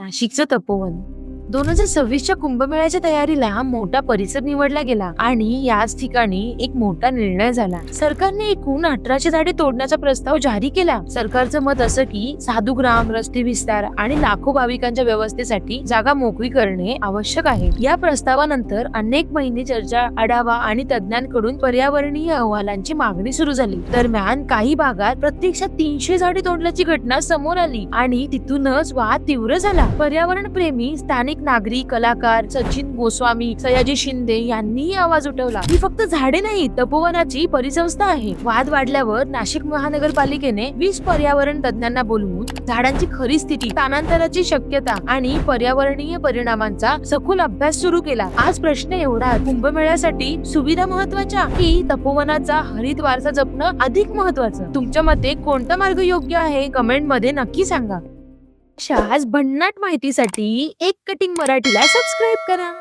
नाशिकचं तपोवन. दोन हजार सव्वीसच्या कुंभमेळ्याच्या तयारीला मोठा परिसर निवडला गेला आणि याच ठिकाणी एक मोठा निर्णय झाला. सरकारने एकूण अठराशे झाडे तोडण्याचा प्रस्ताव जारी केला. सरकारचं मत असं की साधुग्राम रस्ते विस्तार आणि लाखो भाविकांच्या व्यवस्थेसाठी जागा मोकळी करणे आवश्यक आहे. या प्रस्तावानंतर अनेक महिने चर्चा आढावा आणि तज्ञांकडून पर्यावरणीय अहवालांची मागणी सुरू झाली. दरम्यान काही भागात प्रत्यक्षात तीनशे झाडे तोडल्याची घटना समोर आली आणि तिथूनच वाद तीव्र झाला. पर्यावरण प्रेमी स्थानिक नागरी कलाकार सचिन गोस्वामी सयाजी शिंदे यांनीही आवाज उठवला. ही फक्त झाडे नाही तपोवनाची परिसंस्था आहे. वाद वाढल्यावर नाशिक महानगरपालिकेने वीस पर्यावरण तज्ञांना बोलवून झाडांची खरी स्थिती स्थानांतराची शक्यता आणि पर्यावरणीय परिणामांचा सखोल अभ्यास सुरू केला. आज प्रश्न एवढा कुंभमेळ्यासाठी सुविधा महत्त्वाच्या की तपोवनाचा हरित वारसा जपणं अधिक महत्वाचं तुमच्या मते कोणता मार्ग योग्य आहे? कमेंटमध्ये नक्की सांगा. अशाच भन्नाट माहितीसाठी एक कटिंग मराठीला सबस्क्राईब करा.